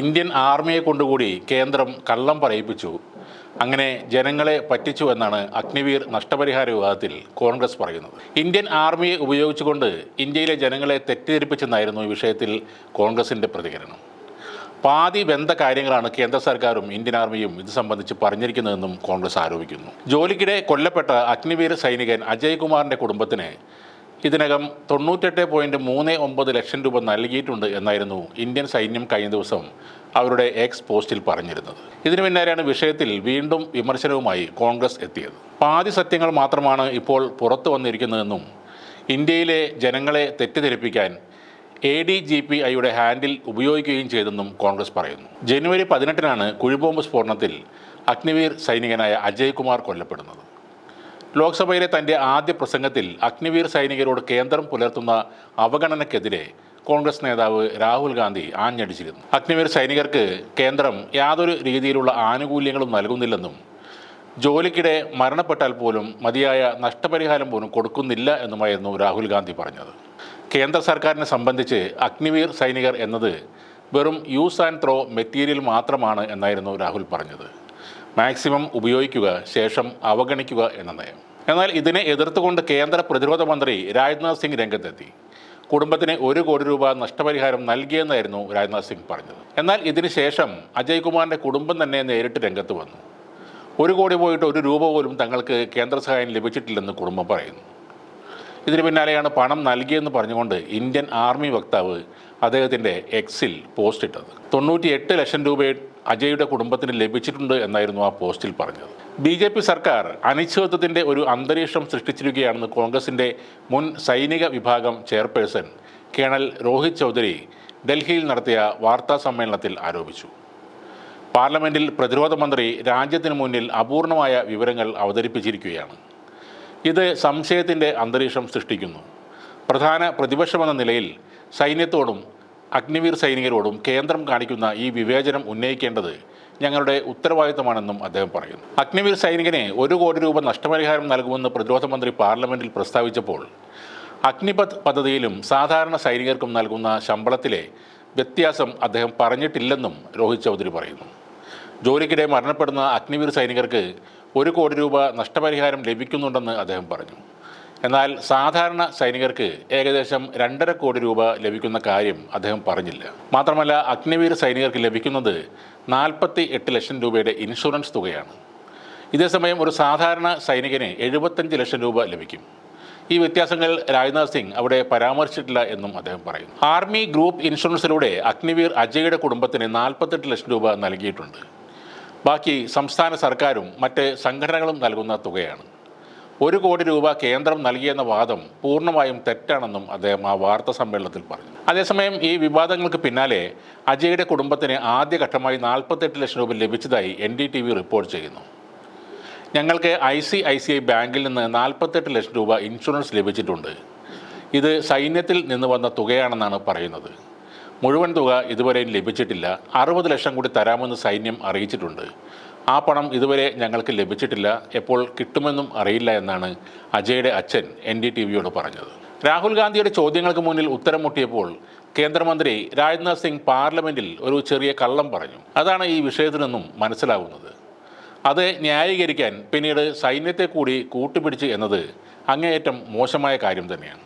Indian ആർമിയെ കൊണ്ടുകൂടി കേന്ദ്രം കള്ളം പറയിപ്പിച്ചു. അങ്ങനെ ജനങ്ങളെ പറ്റിച്ചു എന്നാണ് അഗ്നിവീർ നഷ്ടപരിഹാര വിഭാഗത്തിൽ കോൺഗ്രസ് പറയുന്നത്. ഇന്ത്യൻ ആർമിയെ ഉപയോഗിച്ചുകൊണ്ട് ഇന്ത്യയിലെ ജനങ്ങളെ തെറ്റിദ്ധരിപ്പിച്ചെന്നായിരുന്നു ഈ വിഷയത്തിൽ കോൺഗ്രസിന്റെ പ്രതികരണം. പാതി ബന്ധ കാര്യങ്ങളാണ് കേന്ദ്ര സർക്കാരും ഇന്ത്യൻ ആർമിയും ഇത് സംബന്ധിച്ച് പറഞ്ഞിരിക്കുന്നതെന്നും കോൺഗ്രസ് ആരോപിക്കുന്നു. ജോലിക്കിടെ കൊല്ലപ്പെട്ട അഗ്നിവീർ സൈനികൻ അജയ് കുമാറിന്റെ കുടുംബത്തിന് ഇതിനകം തൊണ്ണൂറ്റെട്ട് പോയിന്റ് മൂന്ന് ഒമ്പത് ലക്ഷം രൂപ നൽകിയിട്ടുണ്ട് എന്നായിരുന്നു ഇന്ത്യൻ സൈന്യം കഴിഞ്ഞ ദിവസം അവരുടെ എക്സ് പോസ്റ്റിൽ പറഞ്ഞിരുന്നത്. ഇതിനു പിന്നാലെയാണ് വിഷയത്തിൽ വീണ്ടും വിമർശനവുമായി കോൺഗ്രസ് എത്തിയത്. പാതി സത്യങ്ങൾ മാത്രമാണ് ഇപ്പോൾ പുറത്തു വന്നിരിക്കുന്നതെന്നും ഇന്ത്യയിലെ ജനങ്ങളെ തെറ്റിദ്ധരിപ്പിക്കാൻ എ ഡി ജി പി ഐയുടെ ഹാൻഡിൽ ഉപയോഗിക്കുകയും ചെയ്തെന്നും കോൺഗ്രസ് പറയുന്നു. ജനുവരി പതിനെട്ടിനാണ് കുഴിബോംബ് സ്ഫോടനത്തിൽ അഗ്നിവീർ സൈനികനായ അജയ് കുമാർ കൊല്ലപ്പെടുന്നത്. ലോക്സഭയിലെ തന്റെ ആദ്യ പ്രസംഗത്തിൽ അഗ്നിവീർ സൈനികരോട് കേന്ദ്രം പുലർത്തുന്ന അവഗണനയ്ക്കെതിരെ കോൺഗ്രസ് നേതാവ് രാഹുൽ ഗാന്ധി ആഞ്ഞടിച്ചിരുന്നു. അഗ്നിവീർ സൈനികർക്ക് കേന്ദ്രം യാതൊരു രീതിയിലുള്ള ആനുകൂല്യങ്ങളും നൽകുന്നില്ലെന്നും ജോലിക്കിടെ മരണപ്പെട്ടാൽ പോലും മതിയായ നഷ്ടപരിഹാരം പോലും കൊടുക്കുന്നില്ല എന്നുമായിരുന്നു രാഹുൽ ഗാന്ധി പറഞ്ഞത്. കേന്ദ്ര സർക്കാരിനെ സംബന്ധിച്ച് അഗ്നിവീർ സൈനികർ എന്നത് വെറും യൂസ് ആൻഡ് ത്രോ മെറ്റീരിയൽ മാത്രമാണ് എന്നായിരുന്നു രാഹുൽ പറഞ്ഞത്. മാക്സിമം ഉപയോഗിക്കുക ശേഷം അവഗണിക്കുക എന്ന നയം. എന്നാൽ ഇതിനെ എതിർത്തുകൊണ്ട് കേന്ദ്ര പ്രതിരോധ മന്ത്രി രാജ്നാഥ് സിംഗ് രംഗത്തെത്തി. കുടുംബത്തിന് ഒരു കോടി രൂപ നഷ്ടപരിഹാരം നൽകിയെന്നായിരുന്നു രാജ്നാഥ് സിംഗ് പറഞ്ഞത്. എന്നാൽ ഇതിന് ശേഷം അജയ് കുമാറിന്റെ കുടുംബം തന്നെ നേരിട്ട് രംഗത്ത് വന്നു. ഒരു കോടി പോയിട്ട് ഒരു രൂപ പോലും തങ്ങൾക്ക് കേന്ദ്ര സഹായം ലഭിച്ചിട്ടില്ലെന്ന് കുടുംബം പറയുന്നു. ഇതിന് പിന്നാലെയാണ് പണം നൽകിയെന്ന് പറഞ്ഞുകൊണ്ട് ഇന്ത്യൻ ആർമി വക്താവ് അദ്ദേഹത്തിന്റെ എക്സിൽ പോസ്റ്റ് ഇട്ടത് തൊണ്ണൂറ്റി എട്ട് ലക്ഷം രൂപ അജയുടെ കുടുംബത്തിന് ലഭിച്ചിട്ടുണ്ട് എന്നായിരുന്നു ആ പോസ്റ്റിൽ പറഞ്ഞത്. ബി ജെ പി സർക്കാർ അനിശ്ചിതത്വത്തിന്റെ ഒരു അന്തരീക്ഷം സൃഷ്ടിച്ചിരിക്കുകയാണെന്ന് കോൺഗ്രസിന്റെ മുൻ സൈനിക വിഭാഗം ചെയർപേഴ്സൺ കേണൽ രോഹിത് ചൗധരി ഡൽഹിയിൽ നടത്തിയ വാർത്താ സമ്മേളനത്തിൽ ആരോപിച്ചു. പാർലമെന്റിൽ പ്രതിരോധ മന്ത്രി രാജ്യത്തിന് മുന്നിൽ അപൂർണമായ വിവരങ്ങൾ അവതരിപ്പിച്ചിരിക്കുകയാണ്. ഇത് സംശയത്തിന്റെ അന്തരീക്ഷം സൃഷ്ടിക്കുന്നു. പ്രധാന പ്രതിപക്ഷമെന്ന നിലയിൽ സൈന്യത്തോടും അഗ്നിവീർ സൈനികരോടും കേന്ദ്രം കാണിക്കുന്ന ഈ വിവേചനം ഉന്നയിക്കേണ്ടത് ഞങ്ങളുടെ ഉത്തരവാദിത്തമാണെന്നും അദ്ദേഹം പറയുന്നു. അഗ്നിവീർ സൈനികനെ ഒരു കോടി രൂപ നഷ്ടപരിഹാരം നൽകുമെന്ന് പ്രതിരോധ മന്ത്രി പാർലമെന്റിൽ പ്രസ്താവിച്ചപ്പോൾ അഗ്നിപത് പദ്ധതിയിലും സാധാരണ സൈനികർക്കും നൽകുന്ന ശമ്പളത്തിലെ വ്യത്യാസം അദ്ദേഹം പറഞ്ഞിട്ടില്ലെന്നും രോഹിത് ചൗധരി പറയുന്നു. ജോലിക്കിടെ മരണപ്പെടുന്ന അഗ്നിവീർ സൈനികർക്ക് ഒരു കോടി രൂപ നഷ്ടപരിഹാരം ലഭിക്കുന്നുണ്ടെന്ന് അദ്ദേഹം പറഞ്ഞു. എന്നാൽ സാധാരണ സൈനികർക്ക് ഏകദേശം രണ്ടര കോടി രൂപ ലഭിക്കുന്ന കാര്യം അദ്ദേഹം പറഞ്ഞില്ല. മാത്രമല്ല അഗ്നിവീർ സൈനികർക്ക് ലഭിക്കുന്നത് നാൽപ്പത്തി എട്ട് ലക്ഷം രൂപയുടെ ഇൻഷുറൻസ് തുകയാണ്. ഇതേസമയം ഒരു സാധാരണ സൈനികന് എഴുപത്തഞ്ച് ലക്ഷം രൂപ ലഭിക്കും. ഈ വ്യത്യാസങ്ങൾ രാജ്നാഥ് സിംഗ് അവിടെ പരാമർശിച്ചിട്ടില്ല എന്നും അദ്ദേഹം പറയുന്നു. ആർമി ഗ്രൂപ്പ് ഇൻഷുറൻസിലൂടെ അഗ്നിവീർ അജയുടെ കുടുംബത്തിന് നാൽപ്പത്തെട്ട് ലക്ഷം രൂപ നൽകിയിട്ടുണ്ട്. ബാക്കി സംസ്ഥാന സർക്കാരും മറ്റ് സംഘടനകളും നൽകുന്ന തുകയാണ്. ഒരു കോടി രൂപ കേന്ദ്രം നൽകിയെന്ന വാദം പൂർണമായും തെറ്റാണെന്നും അദ്ദേഹം ആ വാർത്താ സമ്മേളനത്തിൽ പറഞ്ഞു. അതേസമയം ഈ വിവാദങ്ങൾക്ക് പിന്നാലെ അജയുടെ കുടുംബത്തിന് ആദ്യഘട്ടമായി നാൽപ്പത്തെട്ട് ലക്ഷം രൂപ ലഭിച്ചതായി N D T V report ചെയ്യുന്നു. ഞങ്ങൾക്ക് I C I C I ബാങ്കിൽ നിന്ന് നാൽപ്പത്തെട്ട് ലക്ഷം രൂപ ഇൻഷുറൻസ് ലഭിച്ചിട്ടുണ്ട്. ഇത് സൈന്യത്തിൽ നിന്ന് വന്ന തുകയാണെന്നാണ് പറയുന്നത്. മുഴുവൻ തുക ഇതുവരെയും ലഭിച്ചിട്ടില്ല. അറുപത് ലക്ഷം കൂടി തരാമെന്ന് സൈന്യം അറിയിച്ചിട്ടുണ്ട്. ആ പണം ഇതുവരെ ഞങ്ങൾക്ക് ലഭിച്ചിട്ടില്ല. എപ്പോൾ കിട്ടുമെന്നും അറിയില്ല എന്നാണ് അജയുടെ അച്ഛൻ എൻ ഡി ടി വിയോട് പറഞ്ഞത്. രാഹുൽ ഗാന്ധിയുടെ ചോദ്യങ്ങൾക്ക് മുന്നിൽ ഉത്തരം മുട്ടിയപ്പോൾ കേന്ദ്രമന്ത്രി രാജ്നാഥ് സിംഗ് പാർലമെന്റിൽ ഒരു ചെറിയ കള്ളം പറഞ്ഞു. അതാണ് ഈ വിഷയത്തിൽ നിന്നും മനസ്സിലാവുന്നത്. അത് ന്യായീകരിക്കാൻ പിന്നീട് സൈന്യത്തെ കൂടി കൂട്ടുപിടിച്ച് എന്നത് അങ്ങേയറ്റം മോശമായ കാര്യം തന്നെയാണ്.